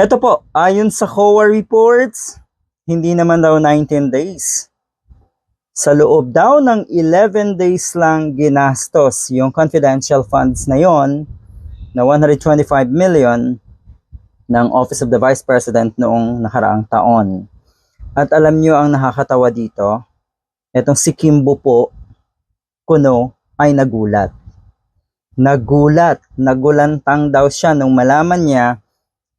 Ito po, ayon sa COA reports, hindi naman daw 19 days. Sa loob daw ng 11 days lang ginastos yung confidential funds na yon na 125 million ng Office of the Vice President noong nakaraang taon. At alam nyo ang nakakatawa dito, etong si Kimbo po, kuno, ay nagulat. Nagulat, nagulantang daw siya nung malaman niya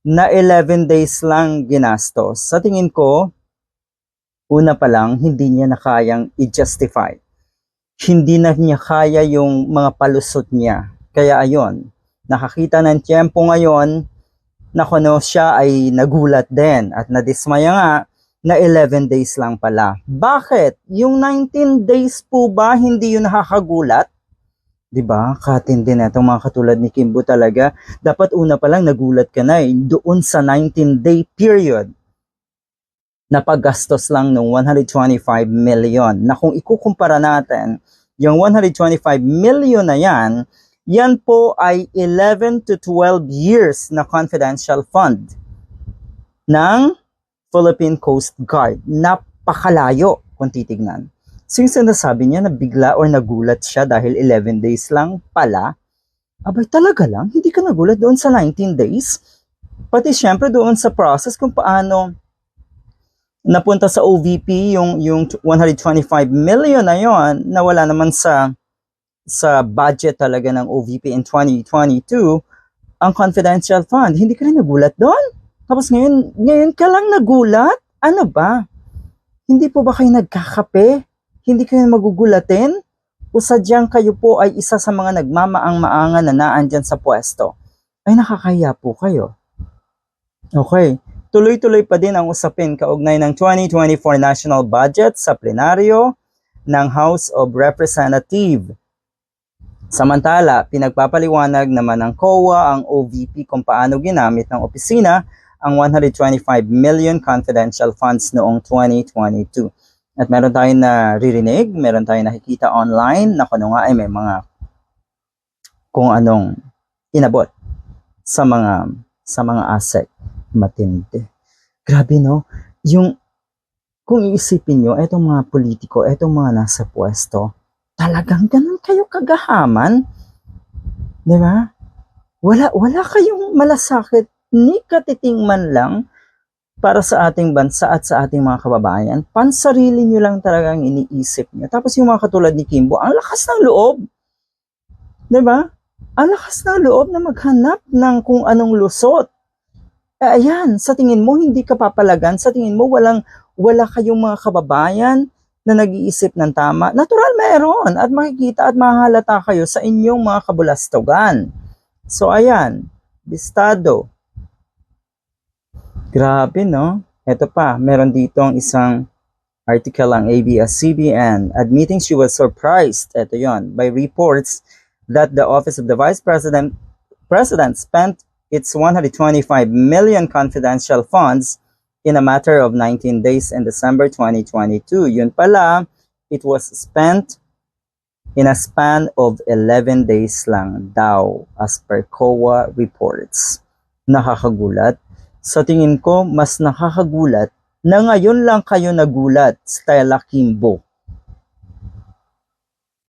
na 11 days lang ginastos. Sa tingin ko, una pa lang, hindi niya na kayang i-justify. Hindi na niya kaya yung mga palusot niya. Kaya ayon, nakakita ng tiyempo ngayon na kuno siya ay nagulat din at nadismaya nga na 11 days lang pala. Bakit? Yung 19 days po ba hindi yun nakakagulat? 'Di ba? Katindi na itong mga katulad ni Kimbo talaga. Dapat una pa lang nagulat ka na eh, doon sa 19-day period na paggastos lang ng 125 million. Na kung ikukumpara natin, yung 125 million na yan, yan po ay 11 to 12 years na confidential fund ng Philippine Coast Guard. Napakalayo kung titignan. So yung sinasabi niya na bigla or nagulat siya dahil 11 days lang pala, abay talaga lang, hindi ka nagulat doon sa 19 days. Pati syempre doon sa process kung paano napunta sa OVP yung yung 125 million na yon na wala naman sa sa budget talaga ng OVP in 2022 ang confidential fund. Hindi ka rin nagulat doon? Tapos ngayon, ngayon ka lang nagulat? Ano ba? Hindi po ba kayo nagkakape? Hindi kayo magugulatin? O sadyang kayo po ay isa sa mga nagmamaang-maangan na naan dyan sa pwesto? Ay nakakahiya po kayo. Okay. Tuloy-tuloy pa din ang usapin kaugnay ng 2024 national budget sa plenaryo ng House of Representative. Samantala, pinagpapaliwanag naman ng COA ang OVP kung paano ginamit ng opisina ang 125 million confidential funds noong 2022. At meron tayong naririnig, meron tayong nakikita online na kung nga ay may mga kung anong inabot sa mga sa mga asset matindi. Grabe no, yung kung iisipin nyo, etong mga politiko, etong mga nasa pwesto, talagang ganun kayo kagahaman. Di ba? Wala, wala kayong malasakit ni katiting man lang para sa ating bansa at sa ating mga kababayan. Pansarili nyo lang talagang iniisip nyo. Tapos yung mga katulad ni Kimbo, ang lakas ng loob. Ba? Ang lakas ng loob na maghanap ng kung anong lusot. Eh, ayan, sa tingin mo, hindi ka papalagan. Sa tingin mo, walang, wala kayong mga kababayan na nag-iisip ng tama. Natural meron at makikita at mahalata kayo sa inyong mga kabulastugan. So, ayan, bistado. Grabe, no? Ito pa, meron dito ang isang article ang ABS-CBN admitting she was surprised, ito yon, by reports that the Office of the Vice President President spent its 125 million confidential funds in a matter of 19 days in December 2022. Yun pala, it was spent in a span of 11 days lang daw as per COA reports. Nakakagulat. Sa tingin ko, mas nakakagulat na ngayon lang kayo nagulat, Stella Kimbo.